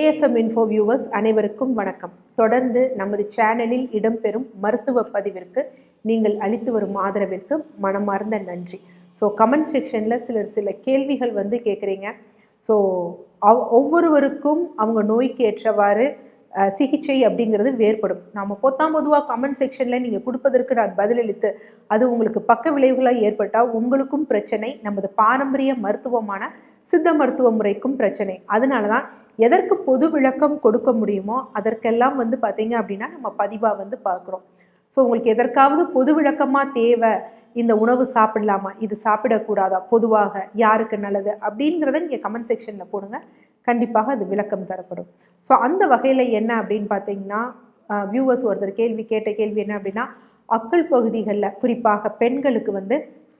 ASM info viewers அனைவருக்கும் வணக்கம். தொடர்ந்து நமது சேனலில் இடம்பெறும் மருத்துவ பதிவிற்கு நீங்கள் அளித்து வரும் ஆதரவிற்கு மனமார்ந்த நன்றி. ஸோ கமெண்ட் செக்ஷனில் சிலர் சில கேள்விகள் வந்து கேட்குறீங்க ஸோ ஒவ்வொருவருக்கும் அவங்க நோய்க்கு ஏற்றவாறு சிகிச்சை அப்படிங்கிறது வேறுபடும். நாம் பொத்தாம் பொதுவாக கமெண்ட் செக்ஷனில் நீங்கள் கொடுப்பதற்கு நான் பதிலளித்து அது உங்களுக்கு பக்க விளைவுகளாக ஏற்பட்டால் உங்களுக்கும் பிரச்சனை நமது பாரம்பரிய மருத்துவமான சித்த மருத்துவ முறைக்கும் பிரச்சனை. அதனால தான் எதற்கு பொது விளக்கம் கொடுக்க முடியுமோ அதற்கெல்லாம் வந்து பார்த்தீங்க அப்படின்னா நம்ம பதிவாக வந்து பார்க்குறோம். ஸோ உங்களுக்கு எதற்காவது பொது விளக்கமாக தேவை இந்த உணவு சாப்பிடலாமா இது சாப்பிடக்கூடாதா பொதுவாக யாருக்கு நல்லது அப்படிங்கிறத நீங்கள் கமெண்ட் செக்ஷனில் போடுங்க. கண்டிப்பாக அது விளக்கம் தரப்படும். ஸோ அந்த வகையில் என்ன அப்படின்னு பார்த்தீங்கன்னா வியூவர்ஸ் ஒருத்தர் கேள்வி கேட்ட கேள்வி என்ன அப்படின்னா அக்கள் பகுதிகளில் குறிப்பாக பெண்களுக்கு வந்து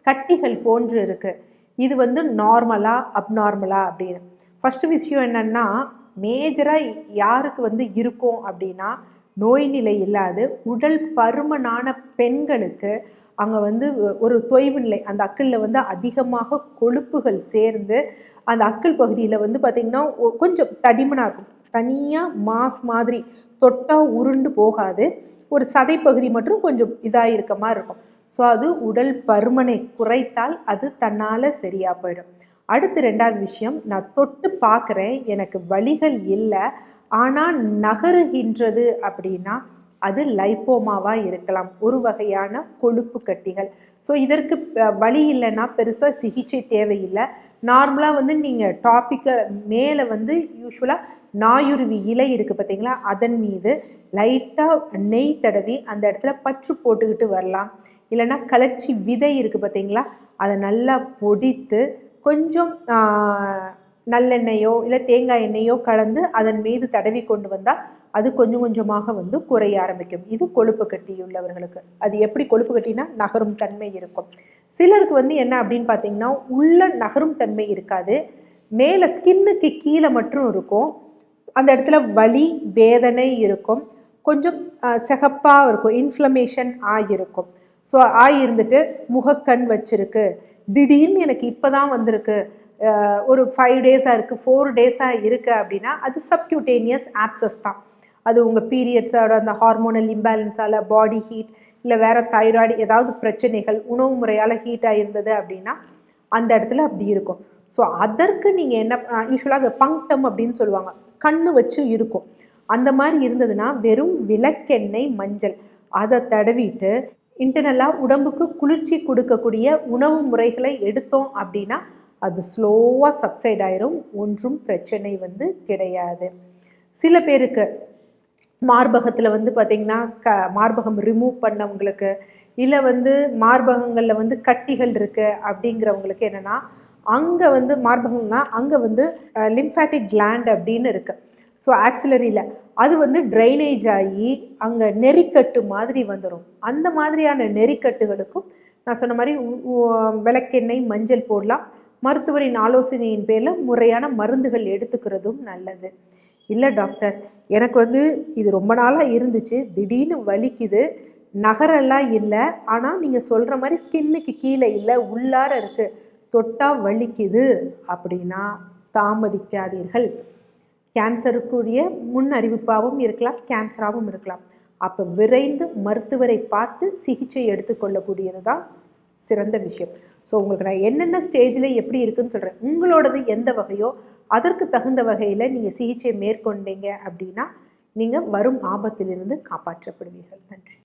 கட்டிகள் போன்று இருக்குது இது வந்து நார்மலா அப்நார்மலா அப்படின்னு. ஃபஸ்ட்டு விஷயம் என்னென்னா மேஜராக யாருக்கு வந்து இருக்கும் அப்படின்னா நோய் நிலை இல்லாது உடல் பருமனான பெண்களுக்கு அங்கே வந்து ஒரு தொய்வு நிலை அந்த அக்கலில் வந்து அதிகமாக கொழுப்புகள் சேர்ந்து அந்த அக்கல் பகுதியில் வந்து பார்த்திங்கன்னா கொஞ்சம் தடிமனாக இருக்கும். தனியாக மாஸ் மாதிரி தொட்டால் உருண்டு போகாது. ஒரு சதைப்பகுதி மட்டும் கொஞ்சம் இதாக இருக்க மாதிரி இருக்கும். ஸோ அது உடல் பருமனை குறைத்தால் அது தன்னால் சரியாக போயிடும். அடுத்து ரெண்டாவது விஷயம் நான் தொட்டு பார்க்குறேன் எனக்கு வழிகள் இல்லை ஆனால் நகருகின்றது அப்படின்னா அது லைப்போமாவாக இருக்கலாம். ஒரு வகையான கொழுப்பு கட்டிகள். ஸோ இதற்கு வழி இல்லைன்னா பெருசாக சிகிச்சை தேவையில்லை. நார்மலாக வந்து நீங்கள் டாப்பிக்கை மேலே வந்து யூஸ்வலாக நாயுருவி இலை இருக்குது பார்த்தீங்களா? அதன் மீது லைட்டாக நெய் தடவி அந்த இடத்துல பற்று போட்டுக்கிட்டு வரலாம். இல்லைன்னா கலர்ச்சி விதை இருக்குது பார்த்தீங்களா? அதை நல்லா பொடித்து கொஞ்சம் நல்லெண்ணெயோ இல்லை தேங்காய் எண்ணெயோ கலந்து அதன் மீது தடவி கொண்டு வந்தால் அது கொஞ்சம் கொஞ்சமாக வந்து குறைய ஆரம்பிக்கும். இது கொழுப்பு கட்டி உள்ளவர்களுக்கு. அது எப்படி கொழுப்பு கட்டினா நகரும் தன்மை இருக்கும். சிலருக்கு வந்து என்ன அப்படின்னு பார்த்தீங்கன்னா உள்ள நகரும் தன்மை இருக்காது. மேலே ஸ்கின்னுக்கு கீழே மட்டும் இருக்கும். அந்த இடத்துல வலி வேதனை இருக்கும். கொஞ்சம் சிகப்பாக இருக்கும். இன்ஃப்ளமேஷன் ஆகியிருக்கும் ஸோ ஆகியிருந்துட்டு முகக்கண் வச்சிருக்கு. திடீர்னு எனக்கு இப்போ தான் வந்திருக்கு. ஒரு ஃபைவ் டேஸாக இருக்குது ஃபோர் டேஸாக இருக்குது அப்படின்னா அது சப்கியூட்டேனியஸ் ஆப்சஸ் தான். அது உங்கள் பீரியட்ஸோட அந்த ஹார்மோனல் இம்பேலன்ஸால் பாடி ஹீட் இல்லை வேறு தைராய்டு ஏதாவது பிரச்சனைகள் உணவு முறையால் ஹீட்டாக இருந்தது அப்படின்னா அந்த இடத்துல அப்படி இருக்கும். ஸோ அதற்கு நீங்கள் என்ன யூஸ்வலாக அது பங்க்டம் அப்படின்னு சொல்லுவாங்க கண்ணு வச்சு இருக்கும். அந்த மாதிரி இருந்ததுன்னா வெறும் விளக்கெண்ணெய் மஞ்சள். அதை தடவிட்டு இன்டர்னலாக உடம்புக்கு குளிர்ச்சி கொடுக்கக்கூடிய உணவு முறைகளை எடுத்தோம் அப்படின்னா அது ஸ்லோவாக சப்சைட் ஆயிரும். ஒன்றும் பிரச்சனை வந்து கிடையாது. சில பேருக்கு மார்பகத்தில் வந்து பார்த்திங்கன்னா க மார்பகம் ரிமூவ் பண்ணவங்களுக்கு இல்லை வந்து மார்பகங்களில் வந்து கட்டிகள் இருக்குது அப்படிங்கிறவங்களுக்கு என்னென்னா அங்கே வந்து மார்பகம்னா அங்கே வந்து லிம்ஃபேட்டிக் கிளாண்ட் அப்படின்னு இருக்குது ஸோ ஆக்சிலரியில் அது வந்து ட்ரைனேஜ் ஆகி அங்கே நெறிக்கட்டு மாதிரி வந்துடும் அந்த மாதிரியான நெறிக்கட்டுகளுக்கும் நான் சொன்ன மாதிரி விளக்கெண்ணெய் மஞ்சள் போடலாம். மருத்துவரின் ஆலோசனையின் பேரில் முறையான மருந்துகள் எடுத்துக்கிறதும் நல்லது. இல்லை டாக்டர் எனக்கு வந்து இது ரொம்ப நாளாக இருந்துச்சு. திடீர்னு வலிக்குது. நகரெல்லாம் இல்லை. ஆனால் நீங்கள் சொல்கிற மாதிரி ஸ்கின்னுக்கு கீழே இல்லை உள்ளார இருக்குது தொட்டால் வலிக்குது அப்படின்னா தாமதிக்காதீர்கள். கேன்சருக்குரிய முன் அறிவிப்பாகவும் இருக்கலாம் கேன்சராகவும் இருக்கலாம். அப்போ விரைந்து மருத்துவரை பார்த்து சிகிச்சை எடுத்துக்கொள்ளக்கூடியது தான் சிறந்த விஷயம். ஸோ உங்களுக்கு நான் என்னென்ன ஸ்டேஜில் எப்படி இருக்குன்னு சொல்கிறேன் உங்களோடது எந்த வகையோ அதற்கு தகுந்த வகையில் நீங்கள் சிகிச்சை மேற்கொண்டீங்க அப்படின்னா நீங்கள் வரும் ஆபத்திலிருந்து காப்பாற்றப்படுவீர்கள். நன்றி.